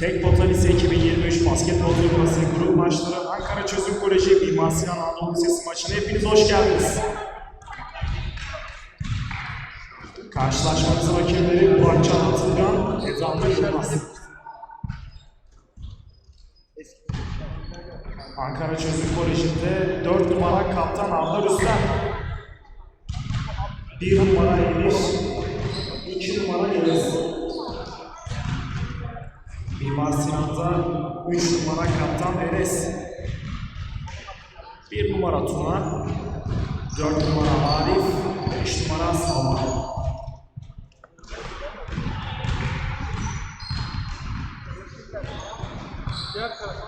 Tek Lise 2023 basketbol turnuvası grup maçları Ankara Çözüm Koleji Mimar Sinan Anadolu Lisesi maçına hepiniz hoş geldiniz. Karşılaşmamızın hakemleri Burak Can Atılgan, Ezanlı Yılmaz. Ankara Çözüm Koleji'nde 4 numara kaptan Arda Rüstem. 1 numara Emir, 2 numara Enes. Mimar Sinan'da 3 numara kaptan Enes. 1 numara Tuna, 4 numara Arif, 5 numara Salman. İki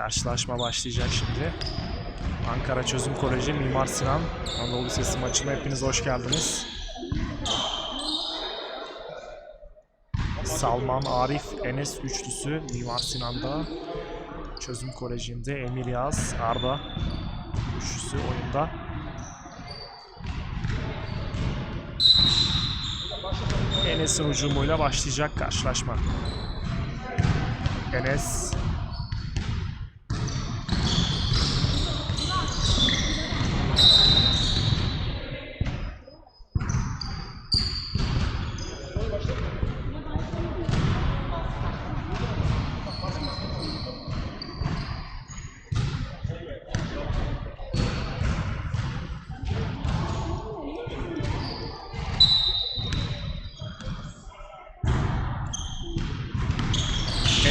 karşılaşma başlayacak şimdi. Ankara Çözüm Koleji Mimar Sinan Anadolu Lisesi maçına hepiniz hoş geldiniz. Salman, Arif, Enes üçlüsü Mimar Sinan'da. Çözüm Koleji'nde Emir Yaz, Arda üçlüsü oyunda. Enes'in hücumuyla başlayacak karşılaşma. Enes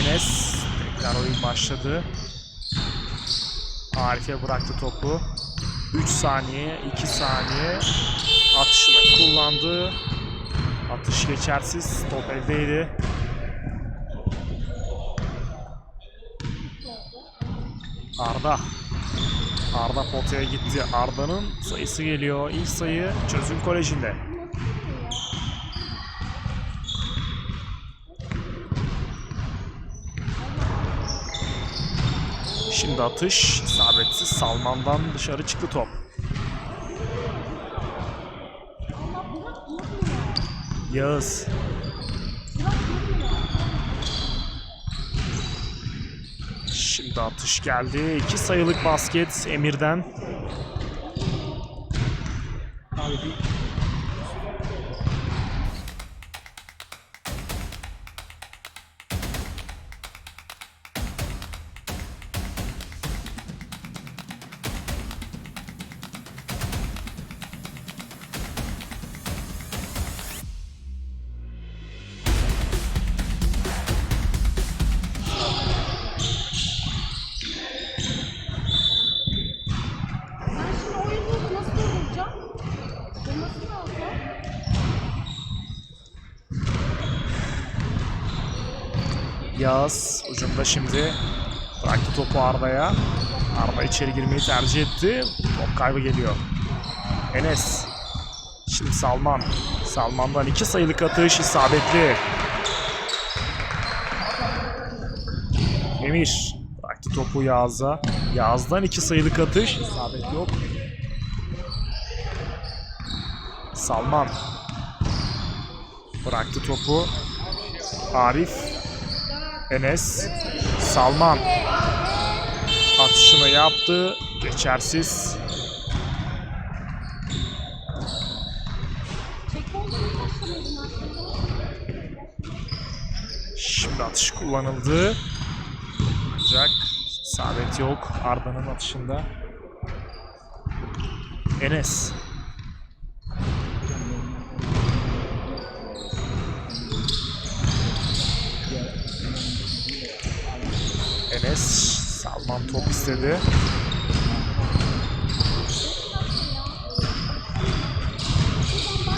Enes tekrar oyun başladı. Arif'e bıraktı topu. 3 saniye, 2 saniye atışını kullandı. Atış geçersiz. Top eldeydi. Arda. Arda potaya gitti. Arda'nın sayısı geliyor. İlk sayı Çözüm Koleji'nde. Şimdi atış isabetsiz Salman'dan dışarı çıktı top. Yağız. Şimdi atış geldi. İki sayılık basket Emir'den. Abi bir Yağız ucunda şimdi bıraktı topu Arda'ya. Arda içeri girmeyi tercih etti. Top kaybı geliyor. Enes. Şimdi Salman. Salman'dan iki sayılık atış isabetli. Emir. Bıraktı topu Yağız'a. Yağız'dan iki sayılık atış. İsabet yok. Salman. Bıraktı topu. Arif. Enes. Salman. Atışını yaptı. Geçersiz. Şimdi atış kullanıldı. Ancak isabet yok Arda'nın atışında. Enes. Enes Salman top istedi.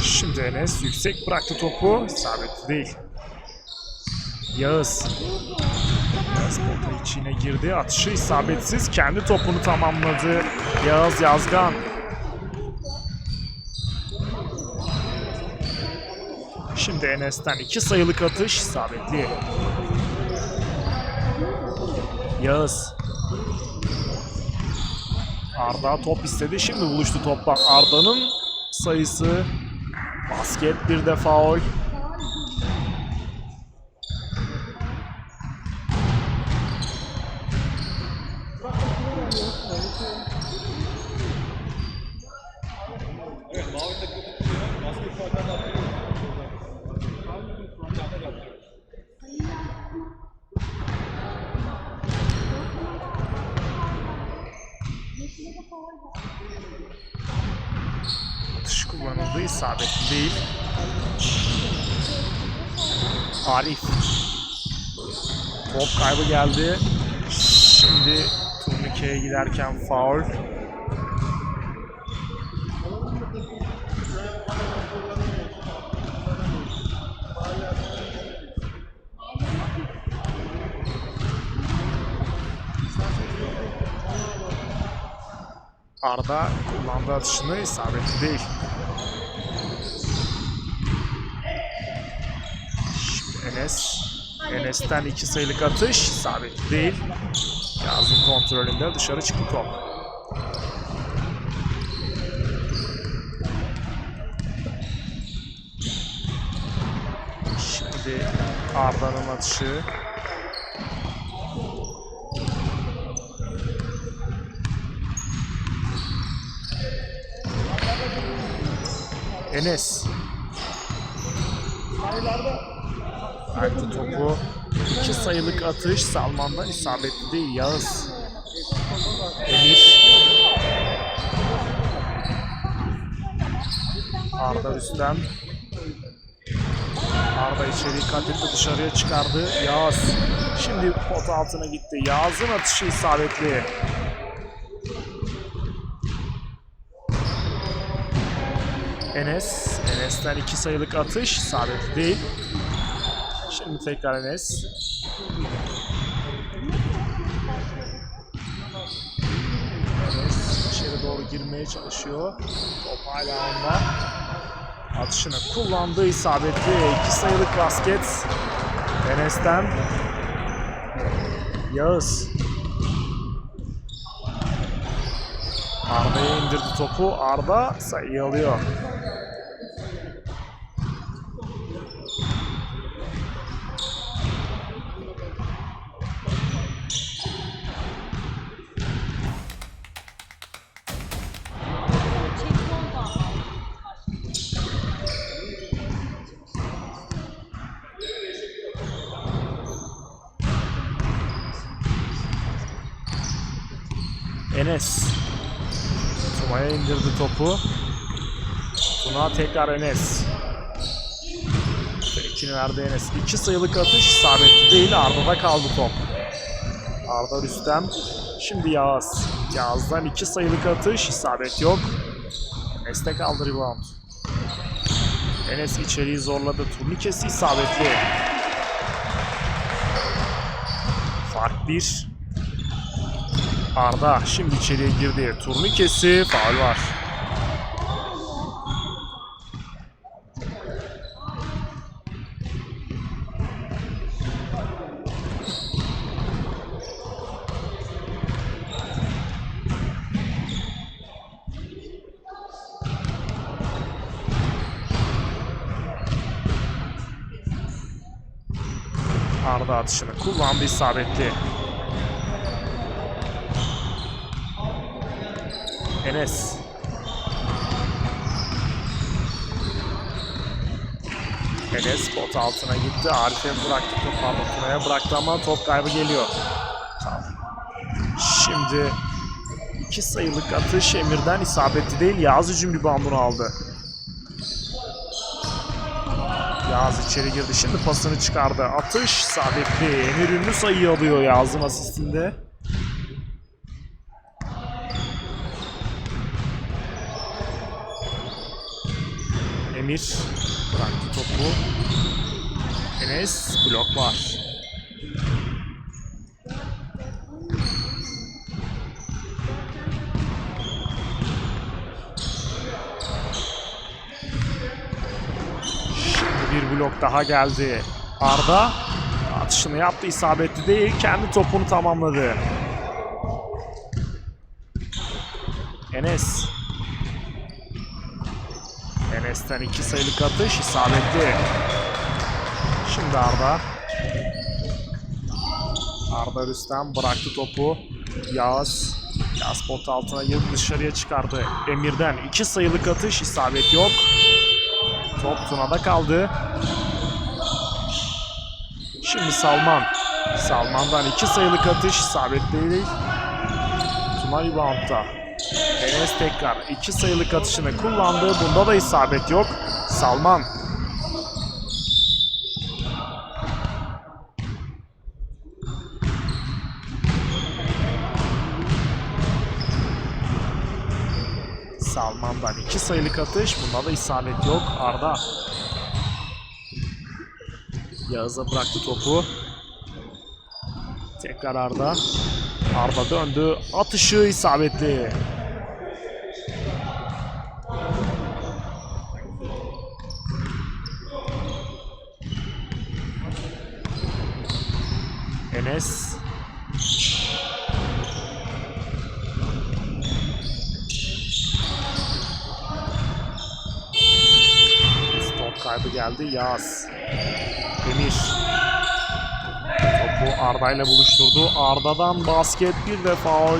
Şimdi Enes yüksek bıraktı topu. İsabetli değil. Yağız. Yağız pota içine girdi. Atışı isabetsiz. Kendi topunu tamamladı. Yağız Yazgan. Şimdi Enes'ten iki sayılık atış isabetli. Yağız. Arda top istedi. Şimdi buluştu topla. Arda'nın sayısı. Basket bir de faul. Atış kullanıldı. isabetli değil. Arif. Top kaybı geldi. Şimdi turnikeye giderken faul. Arda kullandığı atışını isabetli değil. Şimdi Enes. Enes'ten iki sayılık atış isabetli değil. Yazın kontrolünde dışarı çıktı top. Şimdi Arda'nın atışı. Enes. Verdi topu. İki sayılık atış Salman'dan isabetli değil. Yağız. Emir. Arda üstten. Arda içeriği kat etti dışarıya çıkardı. Yağız. Şimdi pot altına gitti. Yağız'ın atışı isabetli. Enes. Enes'ten iki sayılık atış isabetli değil. Şimdi tekrar Enes. Enes içeri doğru girmeye çalışıyor. Top hala onda. Atışını kullandığı isabetli. iki sayılık basket. Enes'ten. Yağız. Arda'ya indirdi topu. Arda sayıyı alıyor. Enes. Tuna'ya indirdi topu. Tuna tekrar Enes. İkini verdi Enes. İki sayılık atış isabetli değil. Arda'da kaldı top. Arda Rüstem. Şimdi Yağız. Yağız'dan iki sayılık atış isabet yok. Enes'te kaldı rebound. Enes içeriği zorladı. Turnikesi isabetli. Fark 1. Arda şimdi içeriye girdi. Turnikesi faul var. Arda atışını kullandı isabetli. Enes. Enes pot altına gitti. Arif'e bıraktı topu ama Tuna'ya bıraktı ama top kaybı geliyor. Tamam. Şimdi iki sayılık atış Emir'den isabetli değil. Yağız hücum reboundunu aldı. Yağız içeri girdi. Şimdi pasını çıkardı. Atış isabetli. Emir ünlü sayıyı alıyor Yağız'ın asistinde. Emir bıraktı topu. Enes blok var. Şimdi bir blok daha geldi. Arda atışını yaptı isabetli değil. Kendi topunu tamamladı. Enes Enes'ten iki sayılık atış isabetli. Şimdi Arda. Arda Rüstem bıraktı topu. Yağız. Yağız pot altına girip dışarıya çıkardı. Emir'den iki sayılık atış isabet yok. Top Tuna'da kaldı. Şimdi Salman. Salman'dan iki sayılık atış isabetli değil. Tuna reboundda. Enes tekrar iki sayılık atışını kullandı. Bunda da isabet yok. Salman. Salman'dan iki sayılık atış. Bunda da isabet yok. Arda. Yağız'a bıraktı topu. Tekrar Arda. Arda döndü. Atışı isabetli. Enes. Top kaybı geldi. Yaz. Demir. Topu Arda ile buluşturdu. Arda'dan basket bir de faul.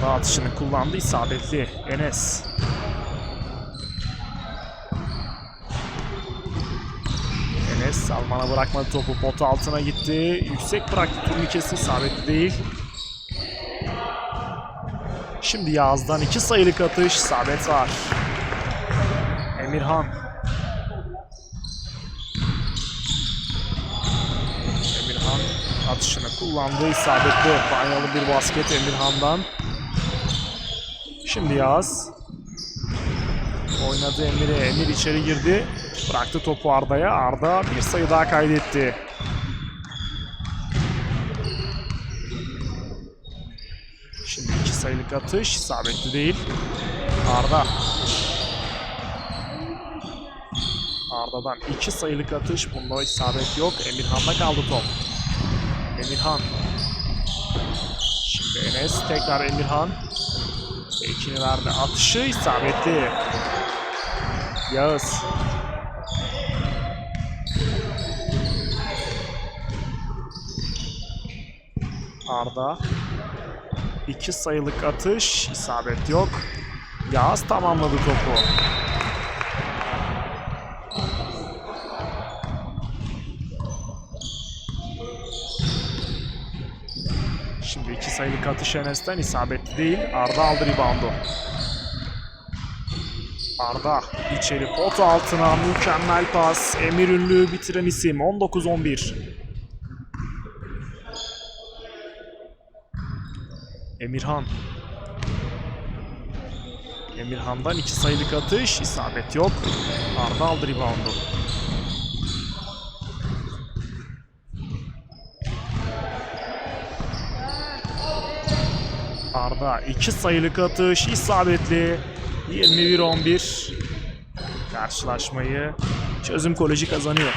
Arda atışını kullandı. isabetli. Enes. Enes Salman'a bırakmadı topu. Potu altına gitti. Yüksek bıraktı. Turnikesi isabetli değil. Şimdi Yağız'dan iki sayılık atış. isabet var. Emirhan. Emirhan atışını kullandı. isabetli. Banyalı bir basket Emirhan'dan. Şimdi Yağız. Oynadı Emir'e. Emir içeri girdi. Bıraktı topu Arda'ya. Arda bir sayı daha kaydetti. Şimdi iki sayılık atış. isabetli değil. Arda. Arda'dan iki sayılık atış. Bunda isabet yok. Emirhan'da kaldı top. Emirhan. Şimdi Enes. Tekrar Emirhan. İkini verdi. Atışı isabetli. Yağız. Arda. İki sayılık atış. isabet yok. Yağız tamamladı topu. Sayılık atış Enes'ten isabetli değil. Arda aldı reboundu. Arda içeri pot altına mükemmel pas. Emir Ünlü bitiren isim 19-11. Emirhan. Emirhan'dan iki sayılık atış. isabet yok. Arda aldı reboundu. Arda iki sayılık atış isabetli. 21-11 karşılaşmayı Çözüm Koleji kazanıyor.